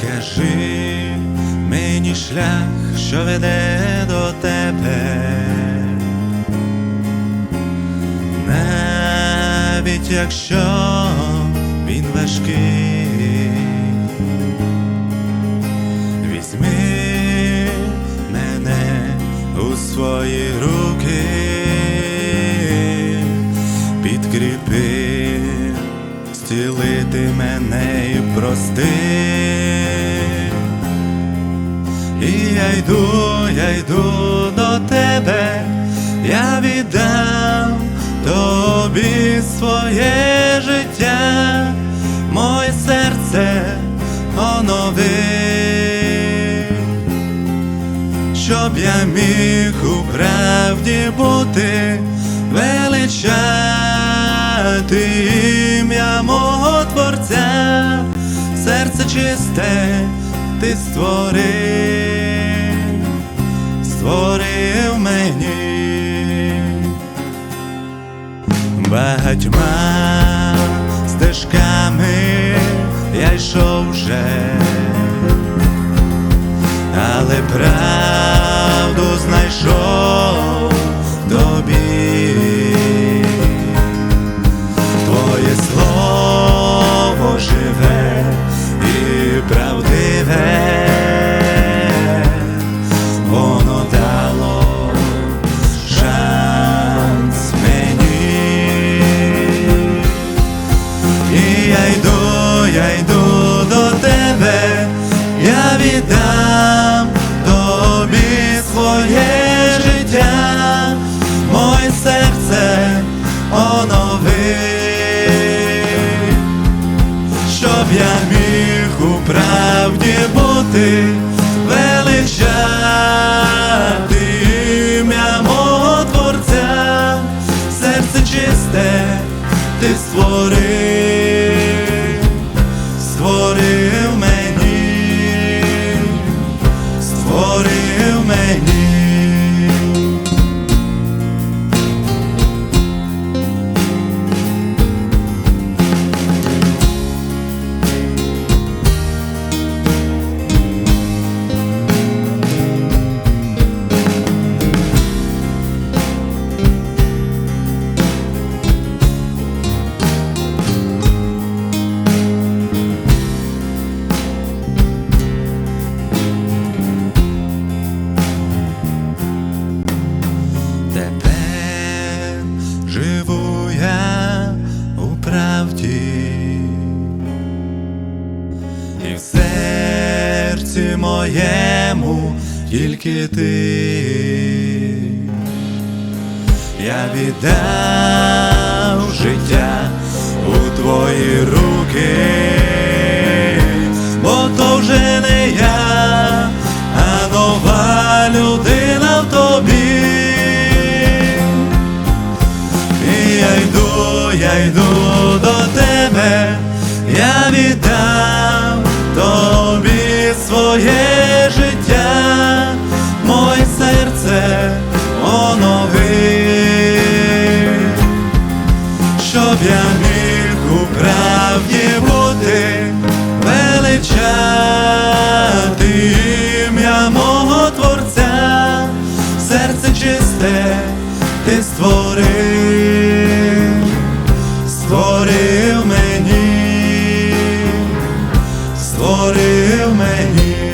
Покажи мені шлях, що веде до тебе. Навіть якщо він важкий, візьми мене у свої руки, підкріпи, зцілити мене і прости. І я йду, я йду до тебе, я віддам тобі своє життя, моє серце онови, щоб я міг у правді бути, величати ім'я мого Творця, серце чисте ти створив, створив мені. Багатьма стежками я йшов вже, але правду віддам тобі своє життя, моє серце онови, щоб я міг у правді бути, величати мого Творця, серце чисте ти створив і в серці моєму тільки ти, я віддав життя у твої руки, бо то вже не я, а нова людина в тобі. І я йду, я йду до тебе, я віддам ти створив, створив мені, створив мені.